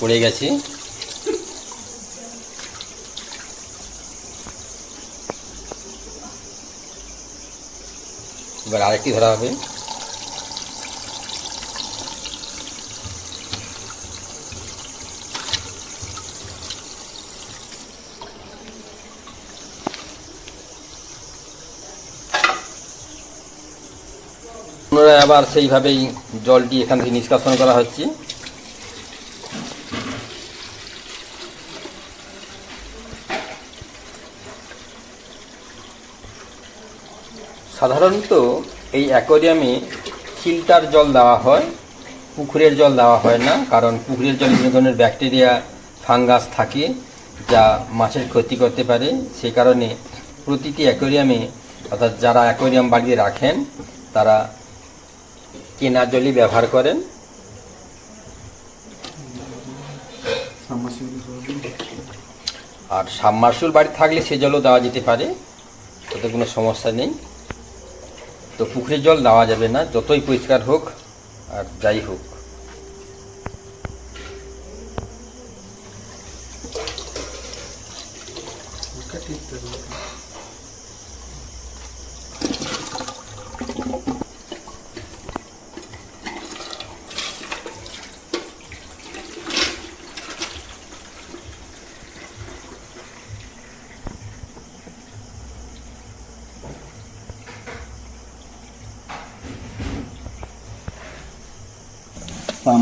পড়ে গেছে। এবার আরেকটি ধরা হবে। আবার সেইভাবেই জলটি এখান থেকে নিষ্কাশন করা হচ্ছে। সাধারণত এই অ্যাকোরিয়ামে ফিল্টার জল দেওয়া হয়, পুকুরের জল দেওয়া হয় না, কারণ পুকুরের জলে বিভিন্ন ধরনের ব্যাকটেরিয়া, ফাঙ্গাস থাকে যা মাছের ক্ষতি করতে পারে। সে কারণে প্রতিটি অ্যাকোরিয়ামে, অর্থাৎ যারা অ্যাকোরিয়াম বাড়িতে রাখেন, তারা কেনা জলই ব্যবহার করেন। আর সাবমার্সুল বাড়ি থাকলে সে জলও দেওয়া যেতে পারে, তাতে কোনো সমস্যা নেই। তো পুকুরের জল দেওয়া যাবে না যতই পরিষ্কার হোক আর যাই হোক।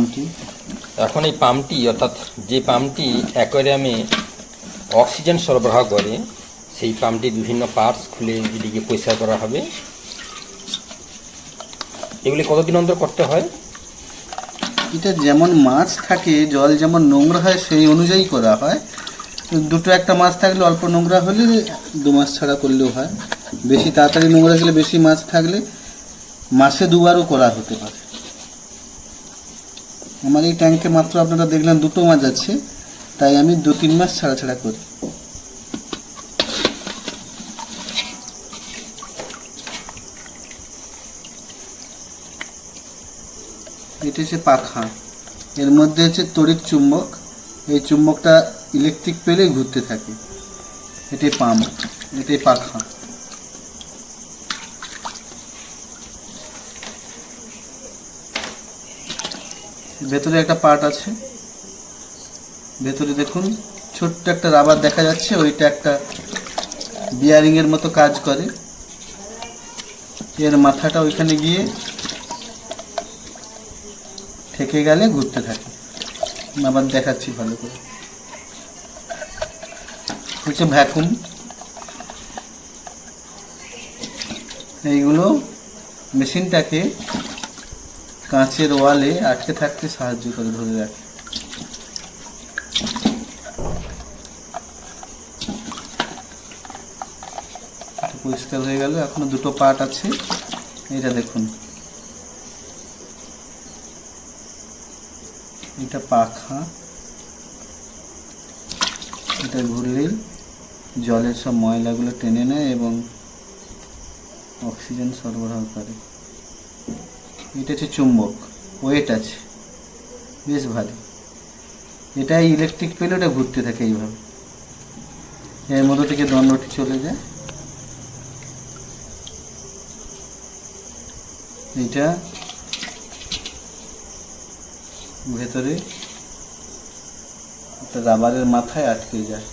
পাম্পটি এখন এই পাম্পটি অর্থাৎ যে পাম্পটি অ্যাকোয়ারিয়ামে অক্সিজেন সরবরাহ করে সেই পাম্পটির বিভিন্ন পার্টস খুলে এদিকে পরিষ্কার করা হবে। এগুলি কতদিন অন্তর করতে হয়? এটা যেমন মাছ থাকে জল যেমন নোংরা হয় সেই অনুযায়ী করা হয়। দুটো একটা মাছ থাকলে অল্প নোংরা হলে দু মাস ছাড়া করলেও হয়। বেশি তাড়াতাড়ি নোংরা গেলে বেশি মাছ থাকলে মাসে দুবারও করা হতে পারে। আমার এই ট্যাঙ্কে মাত্র আপনারা দেখলেন দুটো মাছ আছে, তাই আমি দু তিন মাস ছাড়া ছাড়া করি। এটা হচ্ছে পাখা। এর মধ্যে হচ্ছে তড়িৎ চুম্বক। এই চুম্বকটা ইলেকট্রিক পেলে ঘুরতে থাকে। এটাই পাম্প এটাই পাখা। ভেতরে একটা পার্ট আছে। ভেতরে দেখুন, ছোট্ট একটা রাবার দেখা যাচ্ছে, ওইটা একটা বিয়ারিং এর মতো কাজ করে। এর মাথাটা ওইখানে গিয়ে থেকে গেলে ঘুরতে থাকে। আবার দেখাচ্ছি ভালো করে। হচ্ছে ভ্যাকুম এইগুলো মেশিনটাকে কাঁচের ওয়ালে আটকে থাকতে সাহায্য করে, ধরে রাখে। পরিষ্কার হয়ে গেল। এখনও দুটো পার্ট আছে। এটা দেখুন। এটা পাখা। এটা ঘুরলেই জলের সব ময়লাগুলো টেনে নেয় এবং অক্সিজেন সরবরাহ করে। এটা হচ্ছে চুম্বক ওয়েট আছে। বেশ ভালো। এটা ইলেকট্রিক পেলে ওটা ঘুরতে থাকে এইভাবে। এর মধ্যে থেকে দণ্ডটি চলে যায়। এটা ভেতরে একটা রাবারের মাথায় আটকে যায়।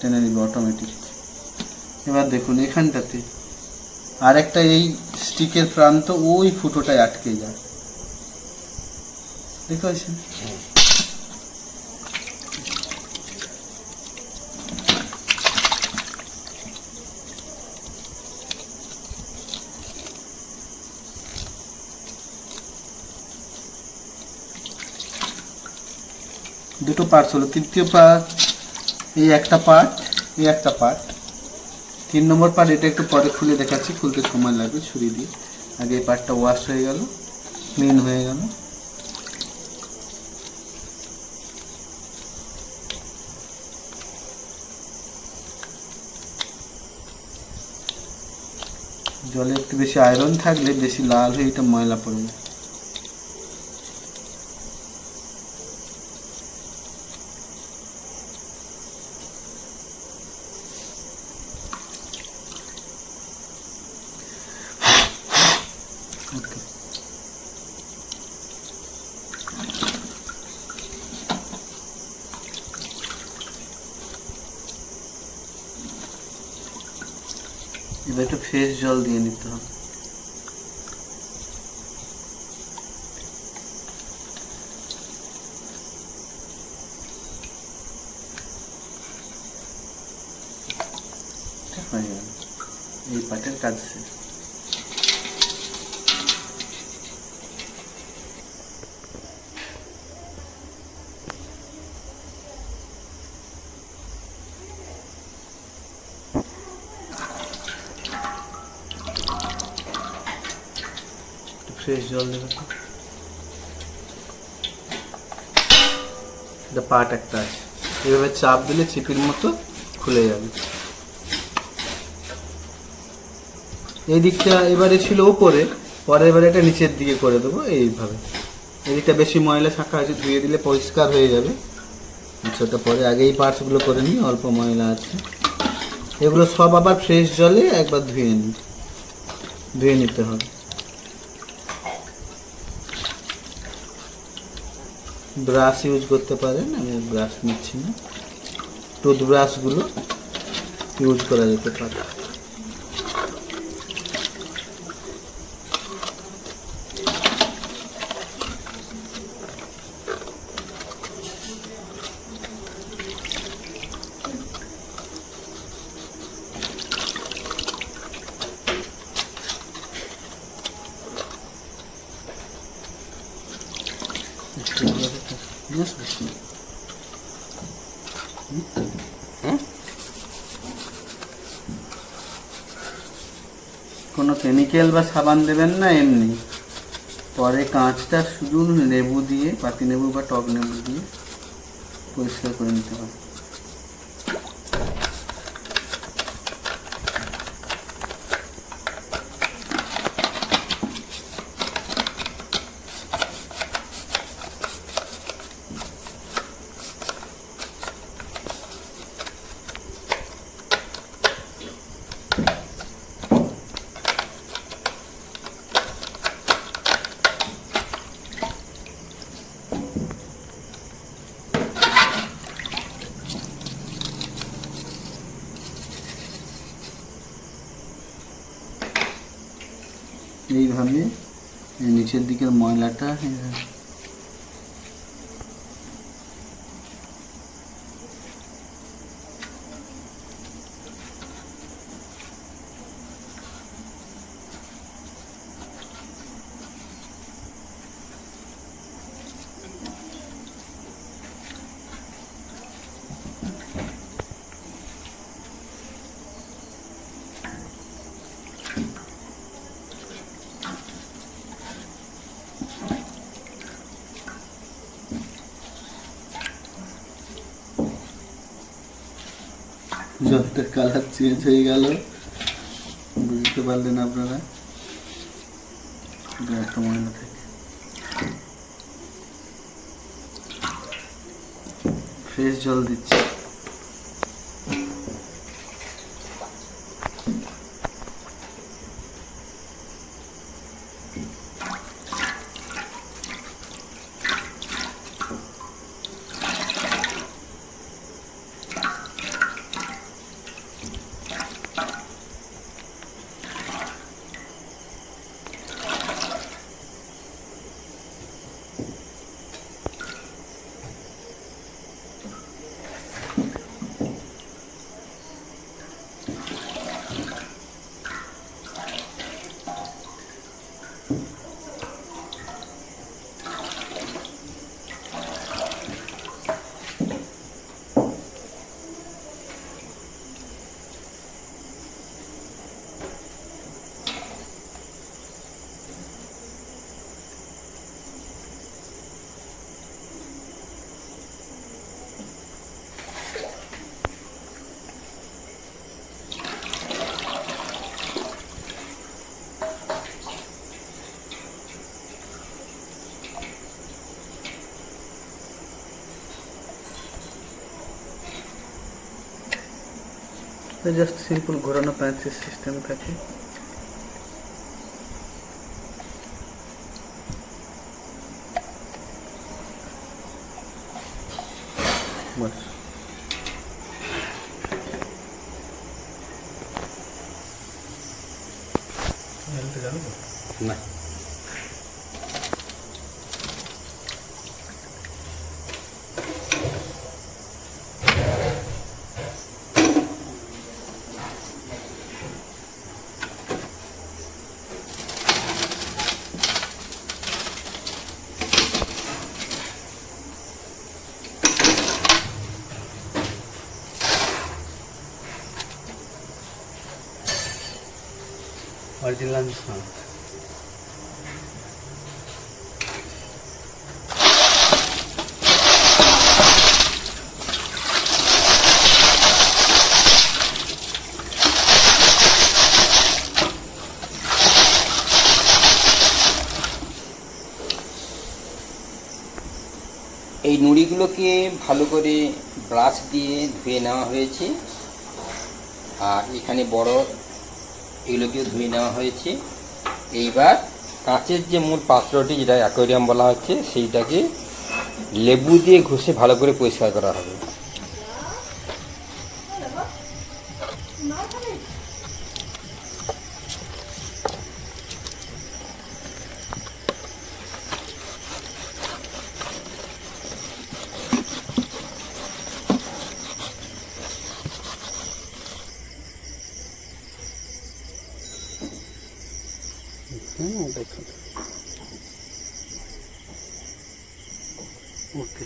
টেনে নিবে অটোমেটিক এবার দেখুন এখানটাতে আর একটা এই স্টিকের প্রান্ত ওই ফুটোটায় আটকে যায়। দেখতে দুটো পার্টস হলো। তৃতীয় পার্ট এই একটা পার্ট এই একটা পার্ট তিন নম্বর পার্ট এটা একটু পরে খুলে দেখাচ্ছি। খুলতে সময় লাগবে, ছুরি দিয়ে। আগে এই পার্টটা ওয়াশ হয়ে গেল ক্লিন হয়ে গেল। জলে একটু বেশি আয়রন থাকলে বেশি লাল হয়ে এটা ময়লা পড়ে যায় এবার একটু ফ্রেশ জল দিয়ে নিতে হবে হয়ে গেল এই পাটের কাজ শেষ ফ্রেশ জল দেবে এটা পাট একটা আছে। এভাবে চাপ দিলে চিপির মতো খুলে যাবে। এই দিকটা এবারে ছিল ওপরে পরে এবারে এটা নিচের দিকে করে দেবো এইভাবে। এদিকটা বেশি ময়লা শাখা আছে, ধুয়ে দিলে পরিষ্কার হয়ে যাবে। আচ্ছা পরে আগে এই পার্টসগুলো করে নিই, অল্প ময়লা আছে। এগুলো সব আবার ফ্রেশ জলে একবার ধুয়ে নিই। ধুয়ে নিতে হবে। ব্রাশ ইউজ করতে পারেন আমি ব্রাশ নিচ্ছি না। টুথব্রাশগুলো ইউজ করা যেতে পারে। কোনো কেমিক্যাল বা সাবান দেবেন না এমনি। পরে কাঁচটা শুধু লেবু দিয়ে পাতি লেবু বা টক লেবু দিয়ে পরিষ্কার করে নিতে হবে। এইভাবে এই নিচের দিকের ময়লাটা এইভাবে জলটার কালার চেঞ্জ হয়ে গেল বুঝতে পারলেন আপনারা? একটা ময়লা থেকে। ফ্রেশ জল দিচ্ছি। é just simple Gorana Panchi system kaki. Much. Original sound. এই নুড়িগুলোকে ভালো করে ব্রাশ দিয়ে ধুয়ে নেওয়া হয়েছে। আর এখানে বড় এগুলোকেও ধুয়ে নেওয়া হয়েছে। এইবার কাঁচের যে মূল পাত্রটি যেটা অ্যাকোয়ারিয়াম বলা হচ্ছে, সেইটাকে লেবু দিয়ে ঘষে ভালো করে পরিষ্কার করা হবে। দেখুন ওকে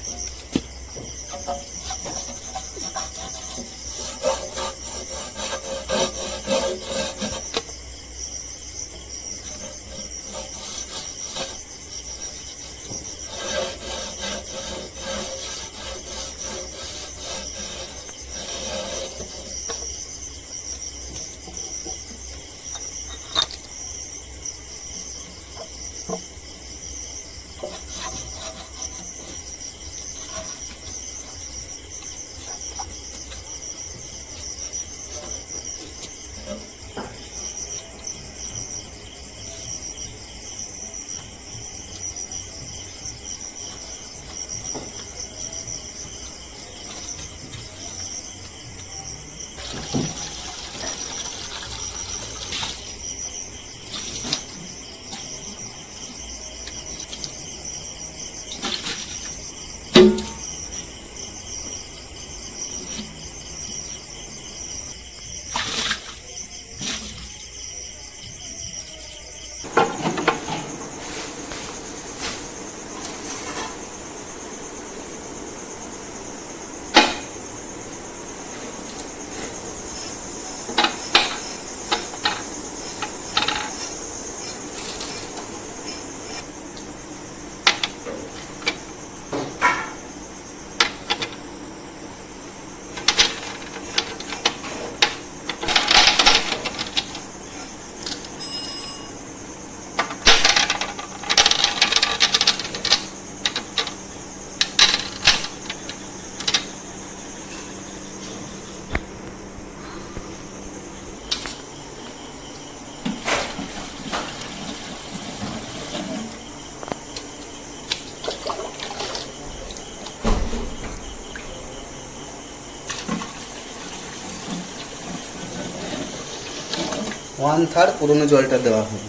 ওয়ান থার্ড পুরনো জলটা দেওয়া হবে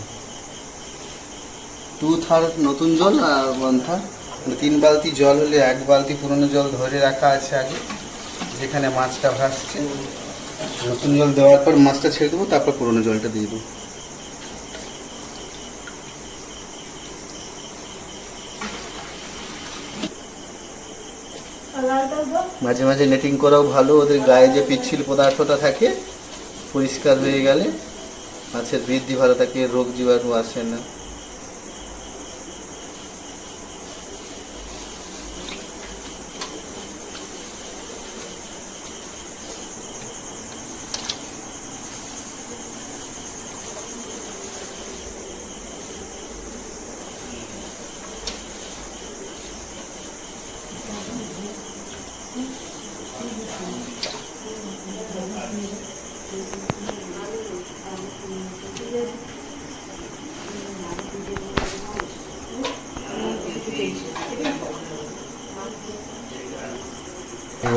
টু থার্ড নতুন জল আর ওয়ান থার্ড মানে তিন বালতি জল হলে এক বালতি পুরনো জল ধরে রাখা আছে আগে, যেখানে মাছটা ভাসছে। নতুন জল দেওয়ার পর মাছটা ছেড়ে দেবো, তারপর পুরনো জলটা দিয়ে দেবো। মাঝে মাঝে নেটিং করাও ভালো, ওদের গায়ে যে পিচ্ছিল পদার্থটা থাকে, পরিষ্কার হয়ে গেলে। মাছের বৃদ্ধি ভালো থাকে রোগ জীবাণু আসে না।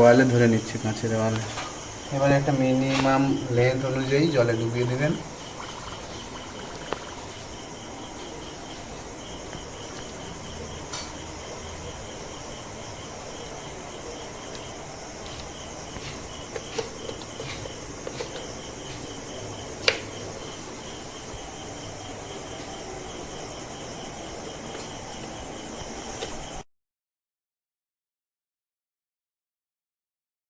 ওয়ালে ধরে নিচ্ছি কাঁচের দেওয়ালে এবারে একটা মিনিমাম লেন্থ অনুযায়ী জলে ডুবিয়ে দেবেন।